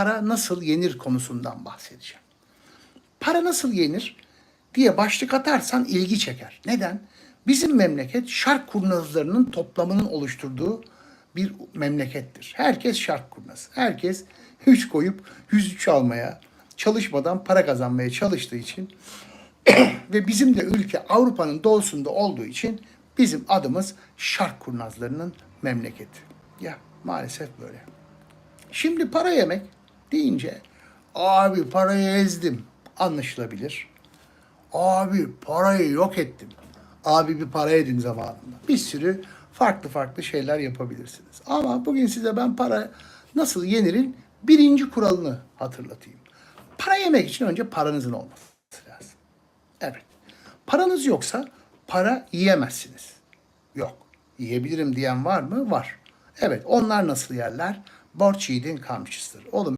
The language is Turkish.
para nasıl yenir konusundan bahsedeceğim. Para nasıl yenir diye başlık atarsan ilgi çeker. Neden? Bizim memleket şark kurnazlarının toplamının oluşturduğu bir memlekettir. Herkes şark kurnazı. Herkes üç koyup 103 almaya, çalışmadan para kazanmaya çalıştığı için ve bizim de ülke Avrupa'nın doğusunda olduğu için bizim adımız şark kurnazlarının memleketi. Ya maalesef böyle. Şimdi para yemek deyince abi parayı ezdim anlaşılabilir. Abi parayı yok ettim. Abi bir para edin zamanında. Bir sürü farklı farklı şeyler yapabilirsiniz. Ama bugün size ben para nasıl yenirin birinci kuralını hatırlatayım. Para yemek için önce paranızın olması lazım. Evet. Paranız yoksa para yiyemezsiniz. Yok. Yiyebilirim diyen var mı? Var. Evet. Onlar nasıl yerler? Borç yiğidin kamçısıdır. Oğlum